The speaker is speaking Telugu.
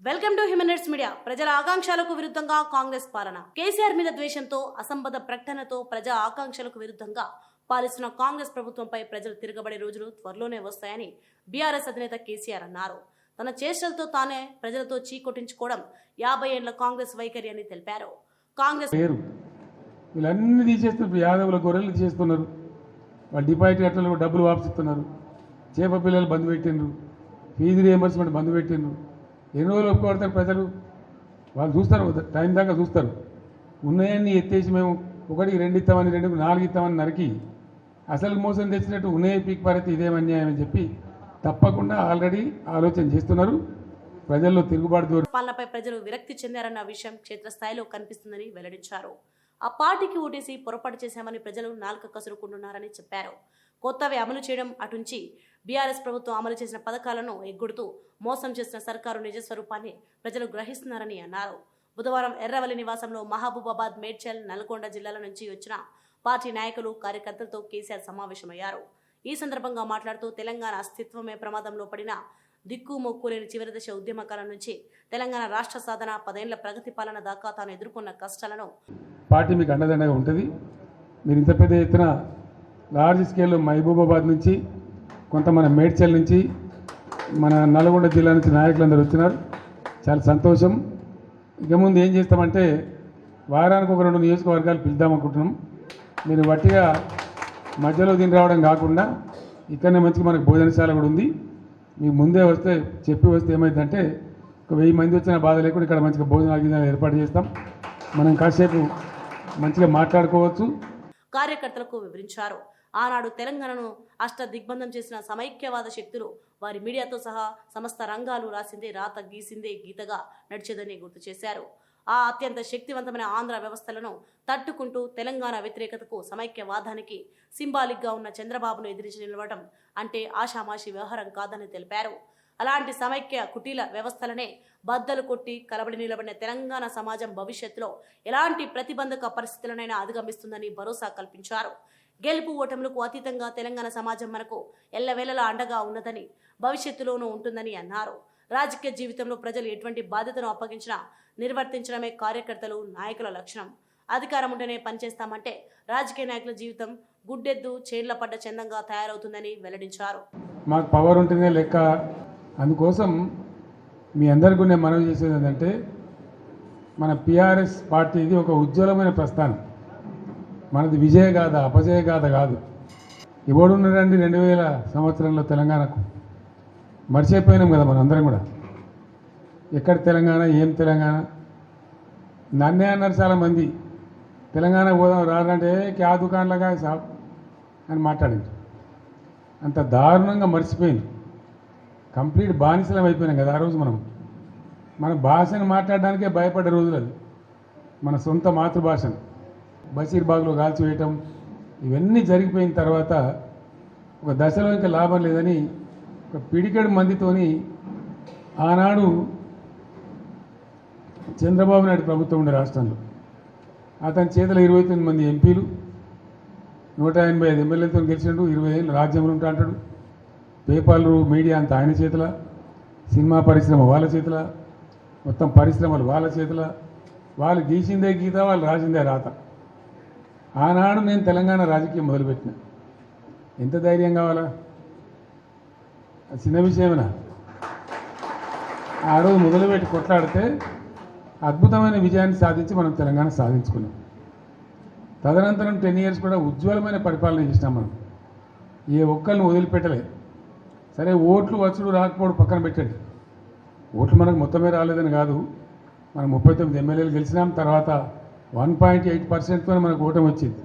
Welcome to హ్యూమనైట్స్ media. ప్రజల ఆకాంక్షలకు విరుద్ధంగా కాంగ్రెస్ పాలన. కేసీఆర్ మీద ద్వేషంతో అసంబద్ధ ప్రకటనతో ప్రజా ఆకాంక్షలకు విరుద్ధంగా పాలిస్తున్న కాంగ్రెస్ ప్రభుత్వంపై ప్రజలు తిరగబడే రోజులు త్వరలోనే వస్తాయని బీఆర్ఎస్ అధినేత కేసీఆర్ అన్నారు. తన చేష్టలతో తానే ప్రజలతో చీకొట్టించుకోవడం యాభై ఏళ్ళ కాంగ్రెస్ వైఖరి అని తెలిపారు. కాంగ్రెస్ పేరు. వీళ్ళన్నీ తీసేస్తున్నారు యాదవుల గొర్రెలు చేస్తున్నారు. వాళ్ళు డిపాజిట్ కట్టలు డబ్బులు వాపసిస్తున్నారు. చేప పిల్లలు బంద్ పెట్టిండ్రు. ఫీజు రియంబర్స్మెంట్ బంద్ పెట్టిండ్రు. ఎన్ని రోజులు ఒప్పుకోడతారు ప్రజలు. వాళ్ళు చూస్తారు టైం దాకా చూస్తారు. ఉన్నాయన్నీ ఎత్తేసి మేము ఒకటికి రెండు ఇస్తామని రెండు నాలుగు ఇస్తామని నరికి అసలు మోసం తెచ్చినట్టు ఉన్నాయి పీక్ పరిస్థితి ఇదేం అన్యాయం అని చెప్పి తప్పకుండా ఆల్రెడీ ఆలోచన చేస్తున్నారు. ప్రజల్లో తిరుగుబాటు పాలనపై ప్రజలు విరక్తి చెందారన్న విషయం క్షేత్రస్థాయిలో కనిపిస్తుందని వెల్లడించారు. ఆ పార్టీకి ఓటేసి పొరపాటు చేశామని ప్రజలు నాలుక కసురుకుంటున్నారని చెప్పారు. కొత్తవి అమలు చేయడం అటుంచి బీఆర్ఎస్ ప్రభుత్వం అమలు చేసిన పథకాలను ఎగ్గొడుతూ మోసం చేసిన సర్కారు నిజస్వరూపాన్ని ప్రజలు గ్రహిస్తున్నారని అన్నారు. బుధవారం ఎర్రవల్లి నివాసంలో మహబూబాబాద్ మేడ్చల్ నల్గొండ జిల్లాల నుంచి వచ్చిన పార్టీ నాయకులు కార్యకర్తలతో కేసీఆర్ సమావేశమయ్యారు. ఈ సందర్భంగా మాట్లాడుతూ తెలంగాణ అస్తిత్వమే ప్రమాదంలో పడిన దిక్కు మొక్కు లేని చివరి దశ ఉద్యమకాలం నుంచి తెలంగాణ రాష్ట్ర సాధన పదేళ్ళ ప్రగతి పాలన దాకా తాను ఎదుర్కొన్న కష్టాలను పార్టీ మీకు అండదండగా ఉంటుంది. మీరు ఇంత పెద్ద ఎత్తున లార్జ్ స్కేల్లో మహబూబాబాద్ నుంచి కొంత మన మేడ్చల్ నుంచి మన నల్గొండ జిల్లా నుంచి నాయకులందరూ వచ్చినారు. చాలా సంతోషం. ఇక ముందు ఏం చేస్తామంటే వారానికి ఒక రెండు నియోజకవర్గాలు పిలుద్దామనుకుంటున్నాం మీరు వట్టిగా మధ్యలో దీని రావడం కాకుండా ఇక్కడనే మంచిగా మనకు భోజనశాల కూడా ఉంది. మీకు ముందే వస్తే చెప్పి వస్తే ఏమైందంటే ఒక వెయ్యి మంది వచ్చిన బాధ లేకుండా ఇక్కడ మంచిగా భోజనాలు గిజనాలు ఏర్పాటు చేస్తాం. మనం కాసేపు మంచిగా మాట్లాడుకోవచ్చు. కార్యకర్తలకు వివరించారు. ఆనాడు తెలంగాణను అష్ట దిగ్బంధం చేసిన సమైక్యవాద శక్తులు వారి మీడియాతో సహా సమస్త రంగాలు రాసిందే రాత గీసిందే గీతగా నడిచేదని గుర్తు చేశారు. ఆ అత్యంత శక్తివంతమైన ఆంధ్ర వ్యవస్థలను తట్టుకుంటూ తెలంగాణ వ్యతిరేకతకు సమైక్యవాదానికి సింబాలిక్గా ఉన్న చంద్రబాబును ఎదిరించి నిలవడం అంటే ఆషామాషి వ్యవహారం కాదని తెలిపారు. అలాంటి సమైక్య కుటీల వ్యవస్థలనే బద్దలు కొట్టి కలబడి నిలబడిన తెలంగాణ సమాజం భవిష్యత్తులో ఎలాంటి ప్రతిబంధక పరిస్థితులనైనా అధిగమిస్తుందని భరోసా కల్పించారు. గెలుపు ఓటములకు అతీతంగా తెలంగాణ సమాజం మనకు ఎల్లవేళలా అండగా ఉన్నదని భవిష్యత్తులోనూ ఉంటుందని అన్నారు. రాజకీయ జీవితంలో ప్రజలు ఎటువంటి బాధ్యతను అప్పగించినా నిర్వర్తించడమే కార్యకర్తలు నాయకుల లక్షణం. అధికారం ఉంటేనే పనిచేస్తామంటే రాజకీయ నాయకుల జీవితం గుడ్డెద్దు చేన్ల పడ్డ చందంగా తయారవుతుందని వెల్లడించారు. మాకు పవర్ ఉంటుందే లెక్క. అందుకోసం మీ అందరికీ నేను మనవి చేసేది ఏంటంటే మన పిఆర్ఎస్ పార్టీది ఒక ఉజ్వలమైన ప్రస్థానం. మనది విజయ గాథ అపజయ గాథ కాదు. ఎవడున్నాడండి రెండు వేల సంవత్సరంలో తెలంగాణకు. మర్చిపోయినాం కదా మనం అందరం కూడా. ఎక్కడ తెలంగాణ ఏం తెలంగాణ? నన్నే అన్నారు చాలామంది. తెలంగాణ పోదాం రాదంటే క్యా దుకాన్లగా సాబ్? అని మాట్లాడింది అంత దారుణంగా మర్చిపోయింది కంప్లీట్ బానిసలం అయిపోయినాం కదా ఆ రోజు మనం. మన భాషను మాట్లాడడానికే భయపడ్డ రోజులు అది. మన సొంత మాతృభాషను. బషీర్బాగ్లో కాల్చివేయటం ఇవన్నీ జరిగిపోయిన తర్వాత ఒక దశలో ఇంకా లాభం లేదని ఒక పిడికెడు మందితోని ఆనాడు చంద్రబాబు నాయుడు ప్రభుత్వం ఉండే రాష్ట్రంలో. అతని చేతిలో ఇరవై తొమ్మిది మంది ఎంపీలు నూట ఎనభై ఐదు ఎమ్మెల్యేలతో గెలిచిండు ఇరవై ఏళ్ళు రాజ్యంలో ఉంటా అంటాడు. పేపర్లు మీడియా అంతా ఆయన చేతుల సినిమా పరిశ్రమ వాళ్ళ చేతుల మొత్తం పరిశ్రమలు వాళ్ళ చేతుల. వాళ్ళు గీసిందే గీత వాళ్ళు రాసిందే రాత. ఆనాడు నేను తెలంగాణ రాజకీయం మొదలుపెట్టిన. ఎంత ధైర్యం కావాలా? చిన్న విషయమేనా? ఆ రోజు మొదలుపెట్టి కొట్లాడితే అద్భుతమైన విజయాన్ని సాధించి మనం తెలంగాణ సాధించుకున్నాం. తదనంతరం టెన్ ఇయర్స్ కూడా ఉజ్వలమైన పరిపాలన చేసినాం మనం. ఏ ఒక్కరిని వదిలిపెట్టలే. సరే ఓట్లు వచ్చుడు రాకపోవడం పక్కన పెట్టండి. ఓట్లు మనకు మొత్తమే రాలేదని కాదు. మనం ముప్పై తొమ్మిది ఎమ్మెల్యేలు గెలిచినాం తర్వాత వన్ పాయింట్ ఎయిట్ పర్సెంట్తో మనకు ఓటమి వచ్చింది